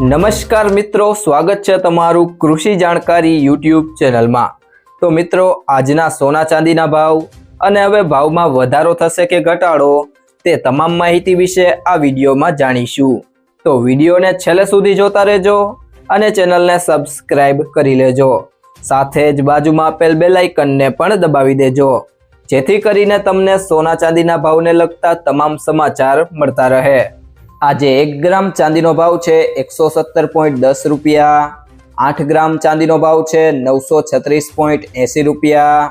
નમસ્કાર મિત્રો, સ્વાગત છે તમારું કૃષિ જાણકારી યુટ્યુબ ચેનલમાં. તો મિત્રો, આજના સોના ચાંદીના ભાવ અને હવે ભાવમાં વધારો થશે કે ઘટાડો તે તમામ માહિતી વિશે આ વિડીયોમાં જાણીશું. તો વિડીયોને છેલ્લે સુધી જોતા રહેજો અને ચેનલને સબસ્ક્રાઇબ કરી લેજો. સાથે જ બાજુમાં આપેલ બેલાઇકનને પણ દબાવી દેજો. જેથી કરીને તમને સોના ચાંદીના ભાવને લગતા તમામ સમાચાર મળતા રહે. આજે એક ગ્રામ ચાંદીનો ભાવ છે એકસો સત્તર પોઈન્ટ દસ રૂપિયા, આઠ ગ્રામ ચાંદીનો ભાવ છે નવસો છત્રીસ પોઈન્ટ એંસી રૂપિયા,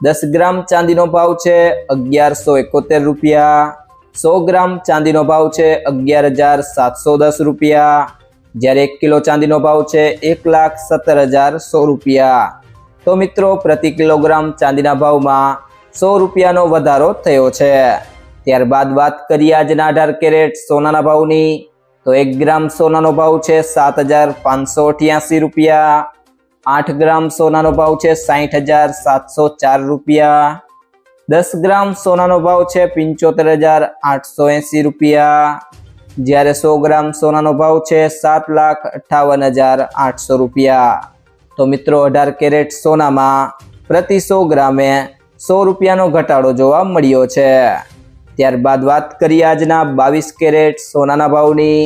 દસ ગ્રામ ચાંદીનો ભાવ છે અગિયારસો એકોતેર રૂપિયા, સો ગ્રામ ચાંદીનો ભાવ છે અગિયાર હજાર સાતસો દસ રૂપિયા, જ્યારે એક કિલો ચાંદીનો ભાવ છે એક લાખ સત્તર હજાર સો રૂપિયા. તો મિત્રો, પ્રતિ કિલોગ્રામ ચાંદીના ભાવમાં સો રૂપિયાનો વધારો થયો છે. ત્યારબાદ વાત કરીએ આજના અઢાર કેરેટ સોનાના ભાવની. તો એક ગ્રામ સોનાનો ભાવ છે સાત હજાર પાંચસો અઠ્યાસી રૂપિયા. આઠ ગ્રામ સોનાનો ભાવ છે સાહીઠ હજાર સાતસો ચાર રૂપિયા. દસ ગ્રામ સોનાનો ભાવ છે પંચોતેર હજાર આઠસો એંસી રૂપિયા. જ્યારે સો ગ્રામ સોનાનો ભાવ છે સાત લાખ અઠ્ઠાવન હજાર આઠસો રૂપિયા. તો મિત્રો અઢાર કેરેટ સોનામાં પ્રતિ સો ગ્રામે સો રૂપિયાનો ઘટાડો જોવા મળ્યો છે. ત્યારબાદ વાત કરીએ આજના બાવીસ કેરેટ સોનાના ભાવની.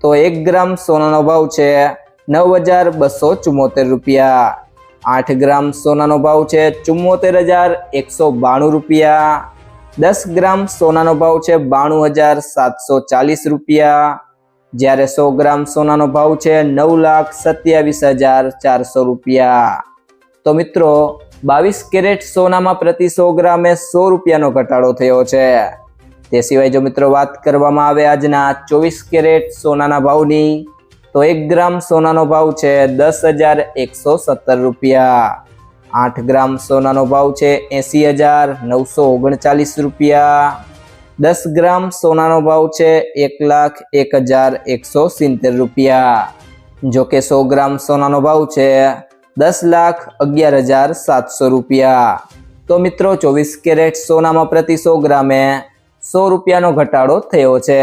તો એક ગ્રામ સોનાનો ભાવ છે નવ હજાર બસો ચુમ્મોતેર રૂપિયા. આઠ ગ્રામ સોનાનો ભાવ છે ચુમ્મોતેર હજાર એકસો બાણું રૂપિયા. દસ ગ્રામ સોનાનો ભાવ છે બાણું હજાર સાતસો ચાલીસ રૂપિયા. જ્યારે સો ગ્રામ સોનાનો ભાવ છે નવ લાખ સત્યાવીસ હજાર ચારસો રૂપિયા. તો મિત્રો, બાવીસ કેરેટ સોનામાં પ્રતિ સો ગ્રામે સો રૂપિયાનો ઘટાડો થયો છે. તે સિવાય જો મિત્રો વાત કરવામાં આવે આજના ચોવીસ કેરેટ સોનાના ભાવની, તો એક ગ્રામ સોનાનો ભાવ છે દસ હજાર એકસો સત્તર રૂપિયા. આઠ ગ્રામ સોનાનો ભાવ છે એંસી હજાર નવસો ઓગણચાલીસ રૂપિયા. દસ ગ્રામ સોનાનો ભાવ છે એક લાખ એક હજાર એકસો સિત્તેર રૂપિયા. જો કે સો ગ્રામ સોનાનો ભાવ છે દસ લાખ અગિયાર હજાર સાતસો રૂપિયા. તો મિત્રો ચોવીસ કેરેટ સોનામાં પ્રતિ સો ગ્રામે સો રૂપિયાનો ઘટાડો થયો છે.